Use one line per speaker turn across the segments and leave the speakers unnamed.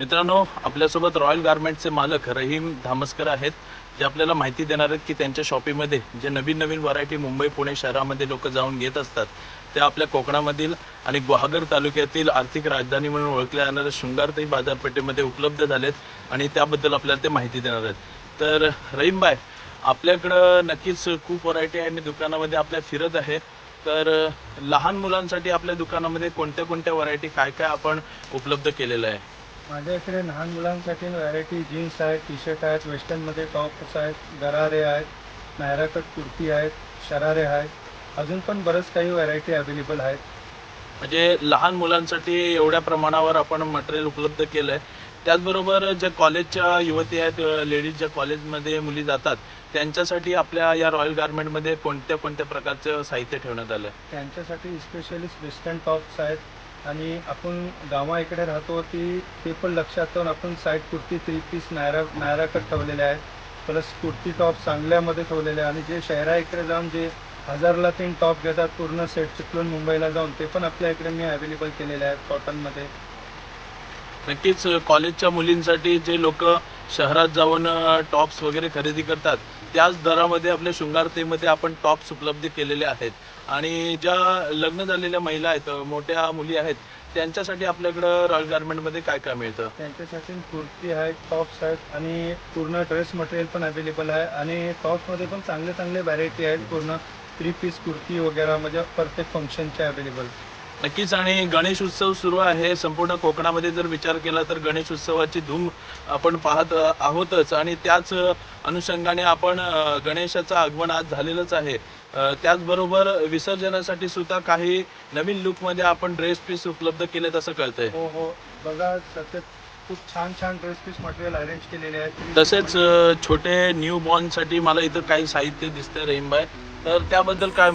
मित्रांनो आपल्यासोबत रॉयल गार्मेंटचे मालक रहीम धामस्कर आहेत जे आपल्याला माहिती देणार आहेत की त्यांच्या शॉपीमध्ये जे नवीन नवीन व्हरायटी मुंबई पुणे शहरामध्ये लोक जाऊन घेत असतात त्या आपल्या कोकणामधील आणि गुहागर तालुक्यातील आर्थिक राजधानी म्हणून ओळखल्या जाणाऱ्या शृंगारताई बाजारपेठेमध्ये उपलब्ध झालेत आणि त्याबद्दल आपल्याला ते माहिती देणार आहेत. तर रहीम बाय आपल्याकडं नक्कीच खूप व्हरायटी आहे आणि दुकानामध्ये आपल्या फिरत आहे. तर लहान मुलांसाठी आपल्या दुकानामध्ये कोणत्या कोणत्या व्हरायटी काय काय आपण उपलब्ध केलेलं आहे?
माझ्या इकडे लहान मुलांसाठी व्हरायटी जीन्स आहेत टी शर्ट आहेत वेस्टर्नमध्ये टॉप्स आहेत गरारे आहेत नायरा कट कुर्ती आहेत शरारे आहेत. अजून पण बरंच काही व्हरायटी अवेलेबल आहेत.
म्हणजे लहान मुलांसाठी एवढ्या प्रमाणावर आपण मटेरियल उपलब्ध केलं आहे त्याचबरोबर ज्या कॉलेजच्या युवती आहेत लेडीज ज्या कॉलेजमध्ये मुली जातात त्यांच्यासाठी आपल्या या रॉयल गार्मेंटमध्ये कोणत्या कोणत्या प्रकारचं साहित्य ठेवण्यात आलं आहे
त्यांच्यासाठी स्पेशलिस्ट वेस्टर्न टॉप्स आहेत. आणि आपण गावा इकडे राहतो ती ते पण लक्षात ठेवून आपण side kurti three piece Naira नायराकट ठेवलेल्या ठेवलेले आहेत. प्लस कुर्ती टॉप चांगल्यामध्ये ठेवलेले आहे आणि जे शहरा इकडे जाऊन जे हजारला तीन टॉप घेतात पूर्ण सेट चिकलून मुंबईला जाऊन ते पण आपल्या इकडे मी अवेलेबल केलेले आहेत कॉटनमध्ये
नक्कीच कॉलेजच्या मुलींसाठी जे लोक शहरात जाऊन टॉप्स वगैरे खरेदी करतात. त्याच दरामध्ये आपल्या शृंगारतेमध्ये आपण टॉप्स उपलब्ध केलेले आहेत. आणि ज्या लग्न झालेल्या महिला आहेत मोठ्या मुली आहेत त्यांच्यासाठी आपल्याकडं रॉयल गार्मेंटमध्ये काय काय मिळतं?
त्यांच्यासाठी कुर्ती आहेत टॉप्स आहेत आणि पूर्ण ड्रेस मटेरियल पण अवेलेबल आहे. आणि टॉप्समध्ये पण चांगले चांगले व्हरायटी आहेत पूर्ण. थ्री पीस कुर्ती वगैरे म्हणजे प्रत्येक फंक्शनच्या अवेलेबल.
नक्कीच आणि गणेश उत्सव सुरू आहे. संपूर्ण कोकणामध्ये जर विचार केला तर गणेश उत्सवाची धूम आपण पाहत आहोतच. आणि त्याच अनुषंगाने आपण गणेशाचं आगमन आज झालेलंच आहे. त्याचबरोबर विसर्जनासाठी सुद्धा काही नवीन लुकमध्ये आपण ड्रेस पीस उपलब्ध केलेत असं कळतंय.
हो हो. बघा खूप छान छान ड्रेस पीस मटेरियल अरेंज केलेले आहेत.
तसेच छोटे न्यू बॉर्नसाठी मला इथं काही साहित्य दिसतंय रहीमबाई तर त्याबद्दल काय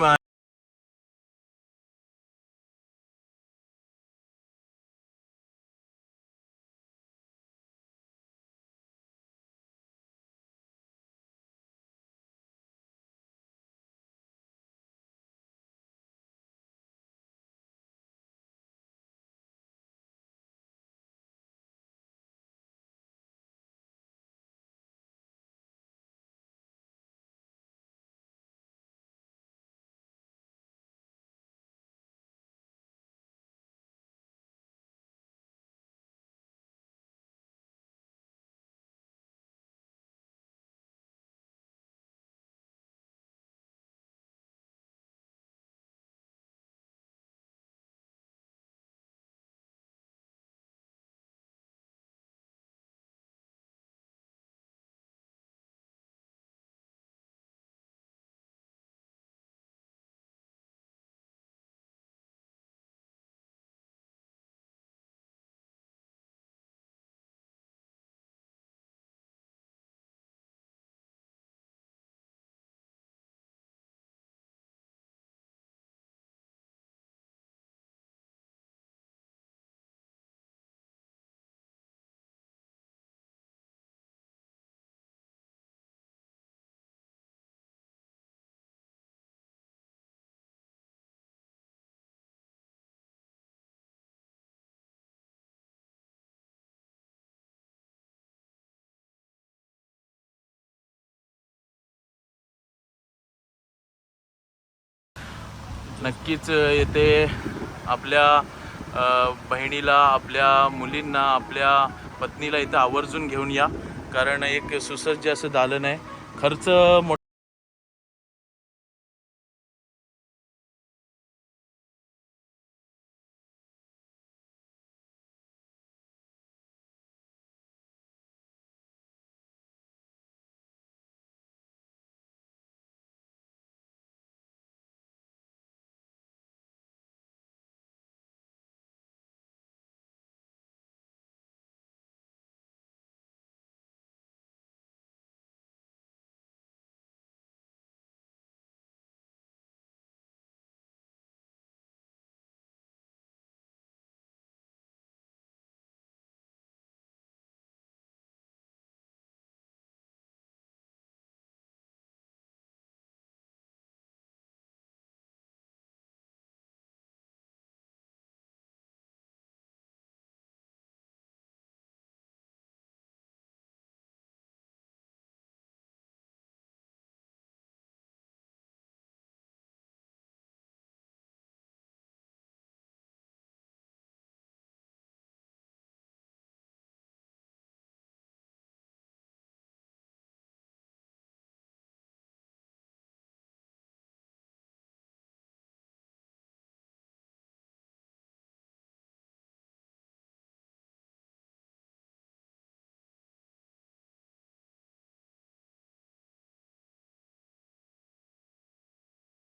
नक्कीच येथे आपल्या बहिणीला आपल्या मुलींना आपल्या पत्नीला इथं आवर्जून घेऊन या. कारण एक सुसज्ज असं दालन आहे. खर्च मोठा